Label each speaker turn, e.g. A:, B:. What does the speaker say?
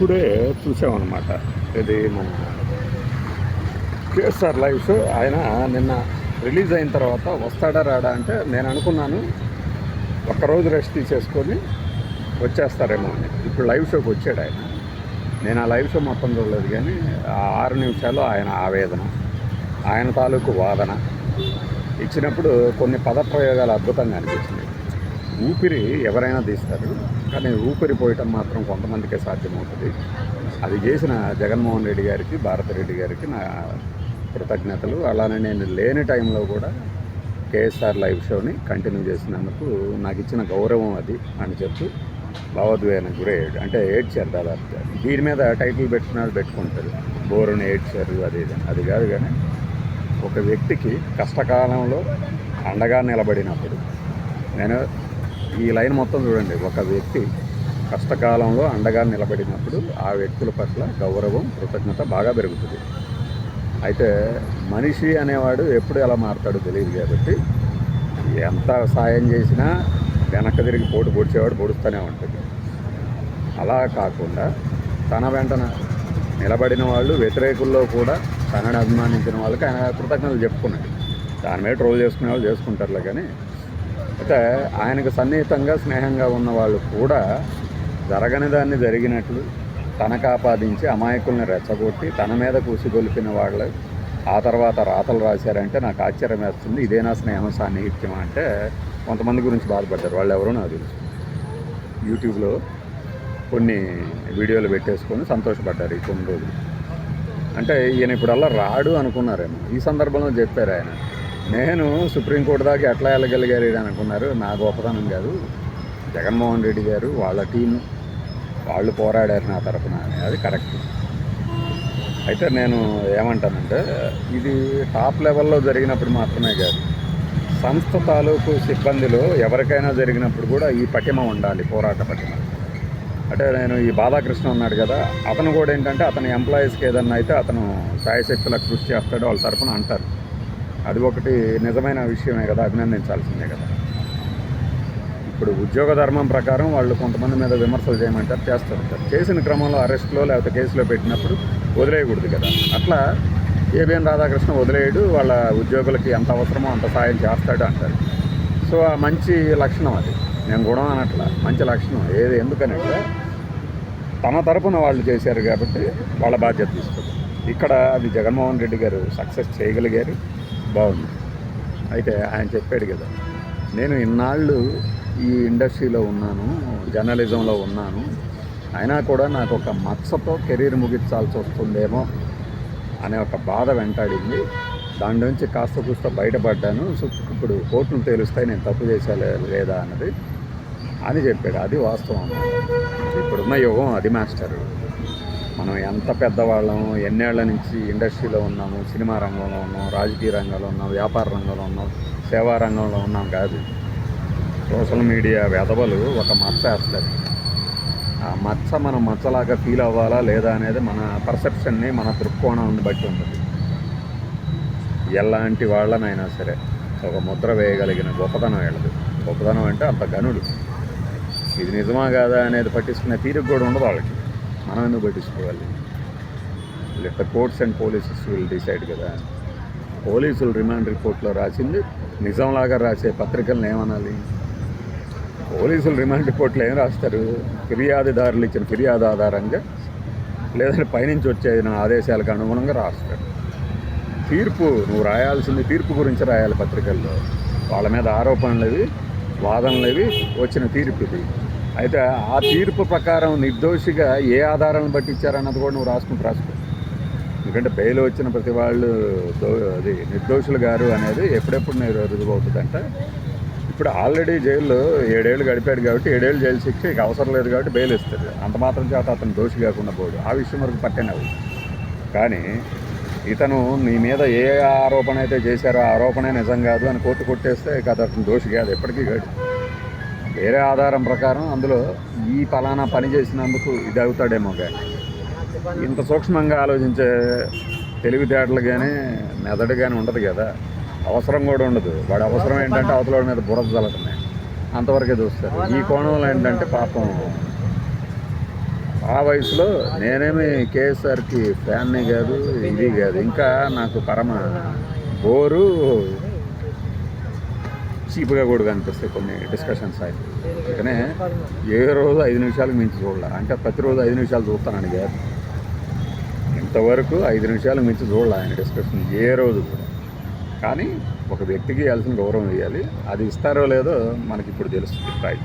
A: ఇప్పుడే చూసామన్నమాట. ఇది మన కేఎస్ఆర్ లైఫ్ ఆయన నిన్న రిలీజ్ అయిన తర్వాత వస్తాడా రాడా అంటే నేను అనుకున్నాను ఒక్కరోజు రెస్ట్ తీసేసుకొని వచ్చేస్తారేమో అని. ఇప్పుడు లైవ్ షోకి వచ్చాడు ఆయన. నేను ఆ లైవ్ షో మొత్తం చూడలేదు కానీ ఆ ఆరు నిమిషాలు ఆయన ఆవేదన ఆయన తాలూకు వాదన ఇచ్చినప్పుడు కొన్ని పదప్రయోగాలు అద్భుతంగా అనిపించినాయి. ఊపిరి ఎవరైనా తీస్తారు. కానీ ఊపిరి పోయటం మాత్రం కొంతమందికే సాధ్యమవుతుంది. అది చేసిన జగన్మోహన్ రెడ్డి గారికి భారతరెడ్డి గారికి నా కృతజ్ఞతలు. అలానే నేను లేని టైంలో కూడా కేఎస్ఆర్ లైవ్ షోని కంటిన్యూ చేసినందుకు నాకు ఇచ్చిన గౌరవం అది అని చెప్పి భావోద్వేగానికి గురయ్యాడు. అంటే ఏడ్చారు దాదాపుగా. దీని మీద టైటిల్ పెట్టినాడు పెట్టుకుంటారు. బోరుని ఏడ్చారు అది ఇది. అది కాదు కానీ ఒక వ్యక్తికి కష్టకాలంలో అండగా నిలబడినప్పుడు నేను ఈ లైన్ మొత్తం చూడండి. ఒక వ్యక్తి కష్టకాలంలో అండగా నిలబడినప్పుడు ఆ వ్యక్తుల పట్ల గౌరవం కృతజ్ఞత బాగా పెరుగుతుంది. అయితే మనిషి అనేవాడు ఎప్పుడు ఎలా మారుతాడో తెలియదు కాబట్టి ఎంత సాయం చేసినా వెనక తిరిగి పోటు పొడిచేవాడు పొడుస్తూనే ఉంటుంది. అలా కాకుండా తన వెంటన నిలబడిన వాళ్ళు వ్యతిరేకుల్లో కూడా తనని అభిమానించిన వాళ్ళకి ఆయన కృతజ్ఞతలు చెప్పుకున్నాడు. దాని మీద ట్రోల్ చేసుకునే వాళ్ళు చేసుకుంటారులే కానీ అయితే ఆయనకు సన్నిహితంగా స్నేహంగా ఉన్న వాళ్ళు కూడా జరగని దాన్ని జరిగినట్లు తనకు ఆపాదించి అమాయకుల్ని రెచ్చగొట్టి తన మీద కూసిగొలిపిన వాళ్ళు ఆ తర్వాత రాతలు రాశారంటే నాకు ఆశ్చర్యం వేస్తుంది. ఇదేనా స్నేహం సాన్నిహిత్యం అంటే కొంతమంది గురించి బాధపడ్డారు. వాళ్ళు ఎవరో నాకు తెలుసు. యూట్యూబ్లో కొన్ని వీడియోలు పెట్టేసుకొని సంతోషపడ్డారు ఈ కొన్ని రోజులు. అంటే ఈయన ఇప్పుడల్లా రాడు అనుకున్నారేమో. ఈ సందర్భంలో చెప్పారు ఆయన. నేను సుప్రీంకోర్టు దాకా ఎట్లా వెళ్ళగలిగారు ఇది అనుకున్నారు. నా గొప్పతనం కాదు. జగన్మోహన్ రెడ్డి గారు వాళ్ళ టీం వాళ్ళు పోరాడారు నా తరఫున అది కరెక్ట్. అయితే నేను ఏమంటానంటే ఇది టాప్ లెవెల్లో జరిగినప్పుడు మాత్రమే కాదు సంస్థ తాలూకు సిబ్బందిలో ఎవరికైనా జరిగినప్పుడు కూడా ఈ పటిమ ఉండాలి పోరాట పటిమ. అంటే నేను ఈ బాలకృష్ణ ఉన్నాడు కదా అతను కూడా ఏంటంటే అతని ఎంప్లాయీస్కి ఏదన్నా అయితే అతను శాయశక్తులకు కృషి చేస్తాడు వాళ్ళ తరఫున అంటారు. అది ఒకటి నిజమైన విషయమే కదా అభినందించాల్సిందే కదా. ఇప్పుడు ఉద్యోగ ధర్మం ప్రకారం వాళ్ళు కొంతమంది మీద విమర్శలు చేయమంటారు చేస్తుంటారు చేసిన క్రమంలో అరెస్ట్లో లేకపోతే కేసులో పెట్టినప్పుడు వదిలేయకూడదు కదా. అట్లా ఏబిఎన్ రాధాకృష్ణ వదిలేయడు వాళ్ళ ఉద్యోగులకి ఎంత అవసరమో అంత సాయం చేస్తాడు అంటారు. సో ఆ మంచి లక్షణం అది. నేను గుణం అనట్ల మంచి లక్షణం. ఏది ఎందుకనంటే తమ తరపున వాళ్ళు చేశారు కాబట్టి వాళ్ళ బాధ్యత తీసుకోవాలి ఇక్కడ అది జగన్మోహన్ రెడ్డి గారు సక్సెస్ చేయగలిగారు. బాగుంది. అయితే ఆయన చెప్పాడు కదా నేను ఇన్నాళ్ళు ఈ ఇండస్ట్రీలో ఉన్నాను జర్నలిజంలో ఉన్నాను అయినా కూడా నాకు ఒక మత్సతో కెరీర్ ముగించాల్సి వస్తుందేమో అనే ఒక బాధ వెంటాడింది. దాని నుంచి కాస్త కూస్త బయటపడ్డాను. సో ఇప్పుడు కోర్టును తేలుస్తాయి నేను తప్పు చేశా లేదా అన్నది అని చెప్పాడు. అది వాస్తవం. ఇప్పుడున్న యుగం అది మాస్టర్. మనం ఎంత పెద్దవాళ్ళం ఎన్నేళ్ళ నుంచి ఇండస్ట్రీలో ఉన్నాము సినిమా రంగంలో ఉన్నాం రాజకీయ రంగంలో ఉన్నాం వ్యాపార రంగంలో ఉన్నాం సేవా రంగంలో ఉన్నాం కాదు. సోషల్ మీడియా వెధవలు ఒక మచ్చ వేస్తారు ఆ మచ్చ మనం మచ్చలాగా ఫీల్ అవ్వాలా లేదా అనేది మన పర్సెప్షన్ని మన దృక్కోణాన్ని బట్టి ఉంటుంది. ఎలాంటి వాళ్ళనైనా సరే ఒక ముద్ర వేయగలిగిన గొప్పతనం వెళ్ళదు. గొప్పతనం అంటే అంత గనుడు ఇది నిజమా కాదా అనేది పట్టించుకునే తీరుకు కూడా ఉండదు వాళ్ళకి. మనం పట్టించుకోవాలి. Let courts and polices will decide కదా. పోలీసులు రిమాండ్ రిపోర్ట్లో రాసింది నిజంలాగా రాసే పత్రికలను ఏమనాలి? పోలీసులు రిమాండ్ రిపోర్ట్లో ఏం రాస్తారు? ఫిర్యాదుదారులు ఇచ్చిన ఫిర్యాదు ఆధారంగా లేదంటే పైనుంచి వచ్చే నా ఆదేశాలకు అనుగుణంగా రాస్తారు. తీర్పు నువ్వు రాయాల్సింది తీర్పు గురించి రాయాలి పత్రికల్లో. వాళ్ళ మీద ఆరోపణలు వాదనలు వచ్చిన తీర్పు ఇది. అయితే ఆ తీర్పు ప్రకారం నిర్దోషిగా ఏ ఆధారాలను బట్టి ఇచ్చారన్నది కూడా నువ్వు రాసుకుంటూ రాసుకో. ఎందుకంటే బెయిల్ వచ్చిన ప్రతి వాళ్ళు అది నిర్దోషులు గారు అనేది ఎప్పుడెప్పుడు నేను రుజువు అవుతుందంటే ఇప్పుడు ఆల్రెడీ జైల్లో ఏడేళ్ళు గడిపాడు కాబట్టి ఏడేళ్ళు జైలు శిక్ష ఇక అవసరం లేదు కాబట్టి బెయిల్ ఇస్తారు. అంత మాత్రం చేత అతను దోషి కాకుండా పోడు. ఆ విషయం వరకు పట్టేనవు కానీ ఇతను నీ మీద ఏ ఆరోపణ అయితే చేశారో ఆ ఆరోపణే నిజం కాదు అని కోర్టు కొట్టేస్తే ఇక అతను దోషి కాదు. ఎప్పటికీ కాదు. వేరే ఆధారం ప్రకారం అందులో ఈ ఫలానా పని చేసినందుకు ఇది అవుతాడేమో కానీ ఇంత సూక్ష్మంగా ఆలోచించే తెలివితేటలు కానీ మెదడు కానీ ఉండదు కదా. అవసరం కూడా ఉండదు. వాడి అవసరం ఏంటంటే అవతల మీద బురద జలటమే అంతవరకే చూస్తారు. ఈ కోణంలో ఏంటంటే పాపం ఆ వయసులో నేనేమి కేఎస్ఆర్కి ఫ్యాన్ని కాదు ఇది కాదు. ఇంకా నాకు పరమ బోరు చీప్గా కూడా కనిపిస్తాయి కొన్ని డిస్కషన్స్ ఆయన. అందుకనే ఏ రోజు ఐదు నిమిషాలకు మించి చూడాలి. అంటే ప్రతిరోజు ఐదు నిమిషాలు చూస్తానని కాదు. ఇంతవరకు ఐదు నిమిషాలకు మించి చూడాలి ఆయన డిస్కషన్ ఏ రోజు కూడా. కానీ ఒక వ్యక్తికి ఇవ్వాల్సిన గౌరవం ఇవ్వాలి. అది ఇస్తారో లేదో మనకి ఇప్పుడు తెలుస్తుంది. రైట్